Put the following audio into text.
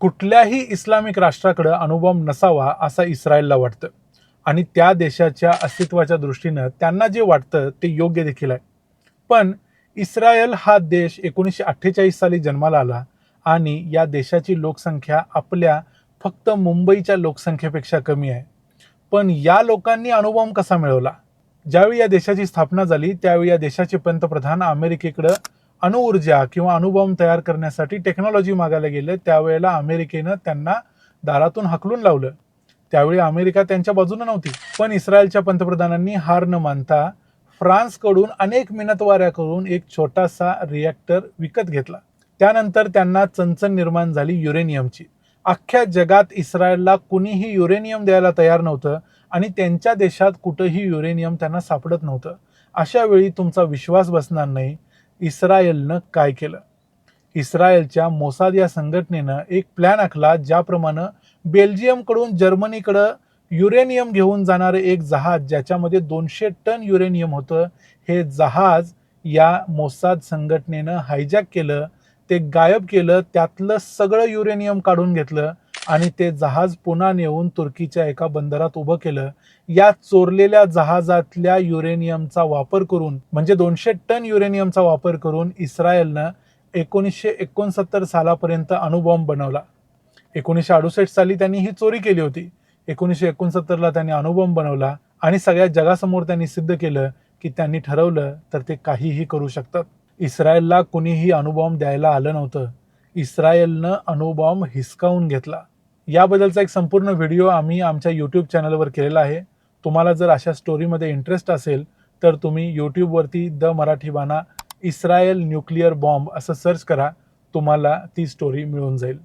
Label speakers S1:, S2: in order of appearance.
S1: कुठल्याही इस्लामिक राष्ट्राकडं अणुबॉम्ब नसावा असं इस्रायलला वाटतं. आणि त्या देशाच्या अस्तित्वाच्या दृष्टीनं त्यांना जे वाटतं ते योग्य देखील आहे. पण इस्रायल हा देश एकोणीसशे अठ्ठेचाळीस साली जन्माला आला आणि या देशाची लोकसंख्या आपल्या फक्त मुंबईच्या लोकसंख्येपेक्षा कमी आहे. पण या लोकांनी अणुबॉम्ब कसा मिळवला? ज्यावेळी या देशाची स्थापना झाली त्यावेळी या देशाचे पंतप्रधान अमेरिकेकडं अणुऊर्जा किंवा अणुबॉम्ब तयार करण्यासाठी टेक्नॉलॉजी मागायला गेले त्यावेळेला अमेरिकेनं त्यांना दारातून हकलून लावलं. त्यावेळी अमेरिका त्यांच्या बाजूने नव्हती. पण इस्रायलच्या पंतप्रधानांनी हार न मानता फ्रान्सकडून अनेक मिनतवाऱ्या करून एक छोटासा रिॲक्टर विकत घेतला. त्यानंतर त्यांना चणचण निर्माण झाली युरेनियमची. अख्ख्या जगात इस्रायलला कुणीही युरेनियम द्यायला तयार नव्हतं आणि त्यांच्या देशात कुठंही युरेनियम त्यांना सापडत नव्हतं. अशा वेळी तुमचा विश्वास बसणार नाही. इस्रायलनं काय केलं? इस्रायलच्या मोसाद या संघटनेनं एक प्लॅन आखला ज्याप्रमाणे बेल्जियमकडून जर्मनीकडं युरेनियम घेऊन जाणारे एक जहाज ज्याच्यामध्ये दोनशे टन युरेनियम होतं हे जहाज या मोसाद संघटनेनं हायजॅक केलं ते गायब केलं त्यातलं सगळं युरेनियम काढून घेतलं आणि ते जहाज पुन्हा नेऊन तुर्कीच्या एका बंदरात उभं केलं. या चोरलेल्या जहाजातल्या युरेनियमचा वापर करून म्हणजे दोनशे टन युरेनियमचा वापर करून इस्रायलनं एकोणीसशे एकोणसत्तर सालापर्यंत अणुबॉम्ब बनवला. एकोणीसशे अडुसष्ट साली त्यांनी ही चोरी केली होती. एकोणीसशे एकोणसत्तरला त्यांनी अणुबॉम्ब बनवला आणि सगळ्या जगासमोर त्यांनी सिद्ध केलं की त्यांनी ठरवलं तर ते काहीही करू शकतात. इस्रायलला कुणीही अणुबॉम्ब द्यायला आलं नव्हतं. इस्रायलनं अणुबॉम्ब हिसकावून घेतला. याबद्दलचा एक संपूर्ण व्हिडिओ आम्ही आमच्या यूट्यूब चॅनलवर केलेला आहे. तुम्हाला जर अशा स्टोरीमध्ये इंटरेस्ट असेल तर तुम्ही यूट्यूबवरती the Marathi Bana Israel nuclear bomb असं सर्च करा. तुम्हाला ती स्टोरी मिळून जाईल.